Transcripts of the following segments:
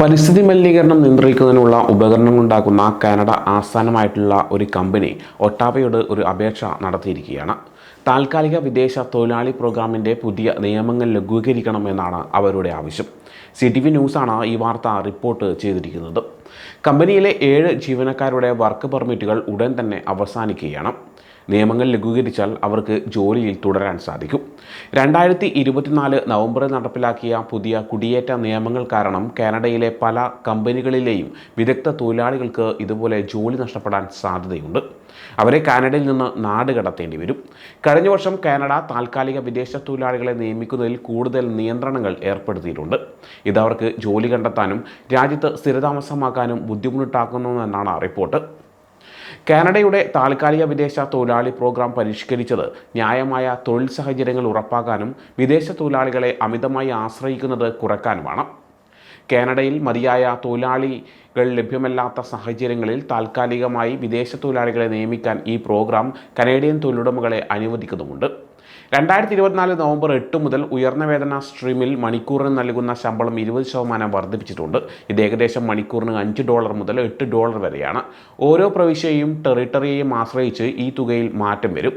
പരിസ്ഥിതി മലിനീകരണം നിയന്ത്രിക്കുന്നതിനുള്ള ഉപകരണങ്ങൾ ഉണ്ടാക്കുന്ന കാനഡ ആസ്ഥാനമായിട്ടുള്ള ഒരു കമ്പനി ഒട്ടാവയോട് ഒരു അപേക്ഷ നടത്തിയിരിക്കുകയാണ്. താൽക്കാലിക വിദേശ തൊഴിലാളി പ്രോഗ്രാമിന്റെ പുതിയ നിയമങ്ങൾ ലഘൂകരിക്കണമെന്നാണ് അവരുടെ ആവശ്യം. സി ടി വി ന്യൂസാണ് ഈ വാർത്ത റിപ്പോർട്ട് ചെയ്തിരിക്കുന്നത്. കമ്പനിയിലെ ഏഴ് ജീവനക്കാരുടെ വർക്ക് പെർമിറ്റുകൾ ഉടൻ തന്നെ അവസാനിക്കുകയാണ്. നിയമങ്ങൾ ലഘൂകരിച്ചാൽ അവർക്ക് ജോലിയിൽ തുടരാൻ സാധിക്കും. രണ്ടായിരത്തി ഇരുപത്തിനാല് നവംബറിൽ നടപ്പിലാക്കിയ പുതിയ കുടിയേറ്റ നിയമങ്ങൾ കാരണം കാനഡയിലെ പല കമ്പനികളിലെയും വിദഗ്ധ തൊഴിലാളികൾക്ക് ഇതുപോലെ ജോലി നഷ്ടപ്പെടാൻ സാധ്യതയുണ്ട്. അവരെ കാനഡയിൽ നിന്ന് നാട് കടത്തേണ്ടി വരും. കഴിഞ്ഞ വർഷം കാനഡ താൽക്കാലിക വിദേശ തൊഴിലാളികളെ നിയമിക്കുന്നതിൽ കൂടുതൽ നിയന്ത്രണങ്ങൾ ഏർപ്പെടുത്തിയിട്ടുണ്ട്. ഇത് അവർക്ക് ജോലി കണ്ടെത്താനും രാജ്യത്ത് സ്ഥിരതാമസമാക്കാനും ബുദ്ധിമുട്ടാക്കുന്നുവെന്നാണ് റിപ്പോർട്ട്. കാനഡയുടെ താൽക്കാലിക വിദേശ തൊഴിലാളി പ്രോഗ്രാം പരിഷ്കരിച്ചത് ന്യായമായ തൊഴിൽ സാഹചര്യങ്ങൾ ഉറപ്പാക്കാനും വിദേശ തൊഴിലാളികളെ അമിതമായി ആശ്രയിക്കുന്നത് കുറയ്ക്കാനുമാണ്. കാനഡയിൽ മതിയായ തൊഴിലാളികൾ ലഭ്യമല്ലാത്ത സാഹചര്യങ്ങളിൽ താൽക്കാലികമായി വിദേശ തൊഴിലാളികളെ നിയമിക്കാൻ ഈ പ്രോഗ്രാം കനേഡിയൻ തൊഴിലുടമകളെ അനുവദിക്കുന്നുമുണ്ട് രണ്ടായിരത്തി ഇരുപത്തിനാല് നവംബർ എട്ട് മുതൽ ഉയർന്ന വേതന സ്ട്രീമിൽ മണിക്കൂറിന് നൽകുന്ന ശമ്പളം ഇരുപത് ശതമാനം വർദ്ധിപ്പിച്ചിട്ടുണ്ട്. ഇത് ഏകദേശം മണിക്കൂറിന് അഞ്ച് ഡോളർ മുതൽ എട്ട് ഡോളർ വരെയാണ്. ഓരോ പ്രവിശ്യയും ടെറിട്ടറിയെയും ആശ്രയിച്ച് ഈ തുകയിൽ മാറ്റം വരും.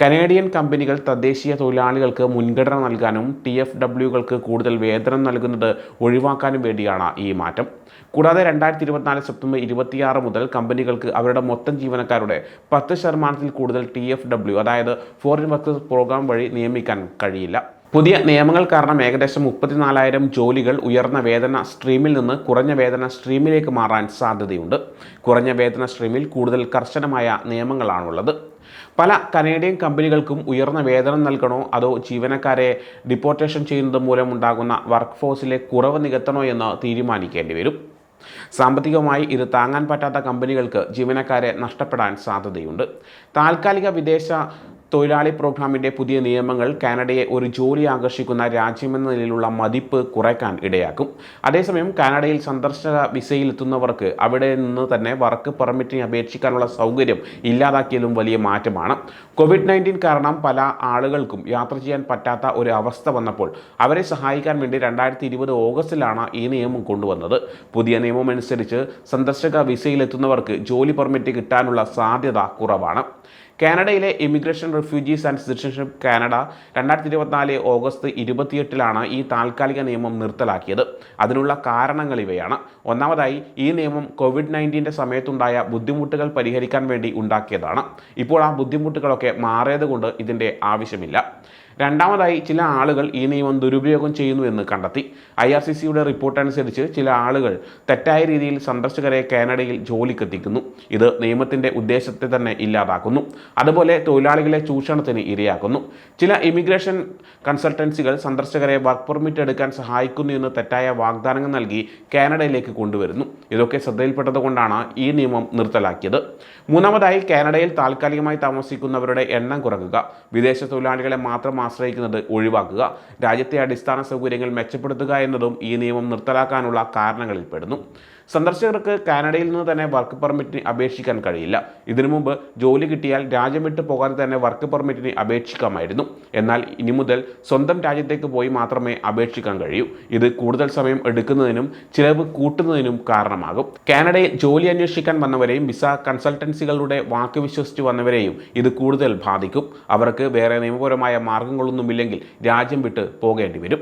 കനേഡിയൻ കമ്പനികൾ തദ്ദേശീയ തൊഴിലാളികൾക്ക് മുൻഗണന നൽകാനും ടി എഫ് ഡബ്ല്യുകൾക്ക് കൂടുതൽ വേതനം നൽകുന്നത് ഒഴിവാക്കാനും വേണ്ടിയാണ് ഈ മാറ്റം. കൂടാതെ രണ്ടായിരത്തി ഇരുപത്തിനാല് സെപ്റ്റംബർ ഇരുപത്തിയാറ് മുതൽ കമ്പനികൾക്ക് അവരുടെ മൊത്തം ജീവനക്കാരുടെ പത്ത് ശതമാനത്തിൽ കൂടുതൽ ടി എഫ് ഡബ്ല്യു അതായത് ഫോറിൻ വർക്കേഴ്സ് പ്രോഗ്രാം വഴി നിയമിക്കാൻ കഴിയില്ല. പുതിയ നിയമങ്ങൾ കാരണം ഏകദേശം മുപ്പത്തിനാലായിരം ജോലികൾ ഉയർന്ന വേതന സ്ട്രീമിൽ നിന്ന് കുറഞ്ഞ വേതന സ്ട്രീമിലേക്ക് മാറാൻ സാധ്യതയുണ്ട്. കുറഞ്ഞ വേതന സ്ട്രീമിൽ കൂടുതൽ കർശനമായ നിയമങ്ങളാണുള്ളത്. പല കനേഡിയൻ കമ്പനികൾക്കും ഉയർന്ന വേതനം നൽകണോ അതോ ജീവനക്കാരെ ഡിപ്പോർട്ടേഷൻ ചെയ്യുന്നത് മൂലം ഉണ്ടാകുന്ന വർക്ക് ഫോഴ്സിലെ കുറവ് നികത്തണോ എന്ന് തീരുമാനിക്കേണ്ടി വരും. സാമ്പത്തികമായി ഇത് താങ്ങാൻ പറ്റാത്ത കമ്പനികൾക്ക് ജീവനക്കാരെ നഷ്ടപ്പെടാൻ സാധ്യതയുണ്ട്. താൽക്കാലിക വിദേശ തൊഴിലാളി പ്രോഗ്രാമിന്റെ പുതിയ നിയമങ്ങൾ കാനഡയെ ഒരു ജോലി ആകർഷിക്കുന്ന രാജ്യമെന്ന നിലയിലുള്ള മതിപ്പ് കുറയ്ക്കാൻ ഇടയാക്കും. അതേസമയം കാനഡയിൽ സന്ദർശക വിസയിലെത്തുന്നവർക്ക് അവിടെ നിന്ന് തന്നെ വർക്ക് പെർമിറ്റിന് അപേക്ഷിക്കാനുള്ള സൗകര്യം ഇല്ലാതാക്കിയതും വലിയ മാറ്റമാണ്. കോവിഡ് നയന്റീൻ കാരണം പല ആളുകൾക്കും യാത്ര ചെയ്യാൻ പറ്റാത്ത ഒരു അവസ്ഥ വന്നപ്പോൾ അവരെ സഹായിക്കാൻ വേണ്ടി രണ്ടായിരത്തി ഇരുപത് ഓഗസ്റ്റിലാണ് ഈ നിയമം കൊണ്ടുവന്നത്. പുതിയ നിയമം അനുസരിച്ച് സന്ദർശക വിസയിലെത്തുന്നവർക്ക് ജോലി പെർമിറ്റ് കിട്ടാനുള്ള സാധ്യത കുറവാണ്. കാനഡയിലെ immigration refugees and citizenship Canada രണ്ടായിരത്തി ഇരുപത്തിനാല് ഓഗസ്റ്റ് ഇരുപത്തിയെട്ടിലാണ് ഈ താൽക്കാലിക നിയമം നിർത്തലാക്കിയത്. അതിനുള്ള കാരണങ്ങൾ ഇവയാണ്. ഒന്നാമതായി ഈ നിയമം കോവിഡ് നയന്റീന്റെ സമയത്തുണ്ടായ ബുദ്ധിമുട്ടുകൾ പരിഹരിക്കാൻ വേണ്ടി ഉണ്ടാക്കിയതാണ്. ഇപ്പോൾ ആ ബുദ്ധിമുട്ടുകളൊക്കെ മാറിയത് കൊണ്ട് ഇതിന്റെ ആവശ്യമില്ല. രണ്ടാമതായി ചില ആളുകൾ ഈ നിയമം ദുരുപയോഗം ചെയ്യുന്നു എന്ന് കണ്ടെത്തി. ഐ ആർ സി സിയുടെ റിപ്പോർട്ട് അനുസരിച്ച് ചില ആളുകൾ തെറ്റായ രീതിയിൽ സന്ദർശകരെ കാനഡയിൽ ജോലിക്കെത്തിക്കുന്നു. ഇത് നിയമത്തിന്റെ ഉദ്ദേശത്തെ തന്നെ ഇല്ലാതാക്കുന്നു. അതുപോലെ തൊഴിലാളികളെ ചൂഷണത്തിന് ഇരയാക്കുന്നു. ചില ഇമിഗ്രേഷൻ കൺസൾട്ടൻസികൾ സന്ദർശകരെ വർക്ക് പെർമിറ്റ് എടുക്കാൻ സഹായിക്കുന്നു എന്ന് തെറ്റായ വാഗ്ദാനങ്ങൾ നൽകി കാനഡയിലേക്ക് കൊണ്ടുവരുന്നു. ഇതൊക്കെ ശ്രദ്ധയിൽപ്പെട്ടതുകൊണ്ടാണ് ഈ നിയമം നിർത്തലാക്കിയത്. മൂന്നാമതായി കാനഡയിൽ താൽക്കാലികമായി താമസിക്കുന്നവരുടെ എണ്ണം കുറയ്ക്കുക വിദേശ തൊഴിലാളികളെ മാത്രം ആശ്രയിക്കുന്നത് ഒഴിവാക്കുക. രാജ്യത്തെ അടിസ്ഥാന സൗകര്യങ്ങൾ മെച്ചപ്പെടുത്തുക എന്നതും ഈ നിയമം നിർത്തലാക്കാനുള്ള കാരണങ്ങളിൽ പെടുന്നു സന്ദർശകർക്ക് കാനഡയിൽ നിന്ന് തന്നെ വർക്ക് പെർമിറ്റിന് അപേക്ഷിക്കാൻ കഴിയില്ല. ഇതിനു മുമ്പ് ജോലി കിട്ടിയാൽ രാജ്യം വിട്ടു പോകാതെ തന്നെ വർക്ക് പെർമിറ്റിന് അപേക്ഷിക്കാമായിരുന്നു. എന്നാൽ ഇനി മുതൽ സ്വന്തം രാജ്യത്തേക്ക് പോയി മാത്രമേ അപേക്ഷിക്കാൻ കഴിയൂ. ഇത് കൂടുതൽ സമയം എടുക്കുന്നതിനും ചിലവ് കൂട്ടുന്നതിനും കാരണമാകും. കാനഡയിൽ ജോലി അന്വേഷിക്കാൻ വന്നവരെയും വിസ കൺസൾട്ടൻസികളുടെ വാക്ക് വിശ്വസിച്ച് വന്നവരെയും ഇത് കൂടുതൽ ബാധിക്കും. അവർക്ക് വേറെ നിയമപരമായ മാർഗങ്ങളൊന്നുമില്ലെങ്കിൽ രാജ്യം വിട്ട് പോകേണ്ടി വരും.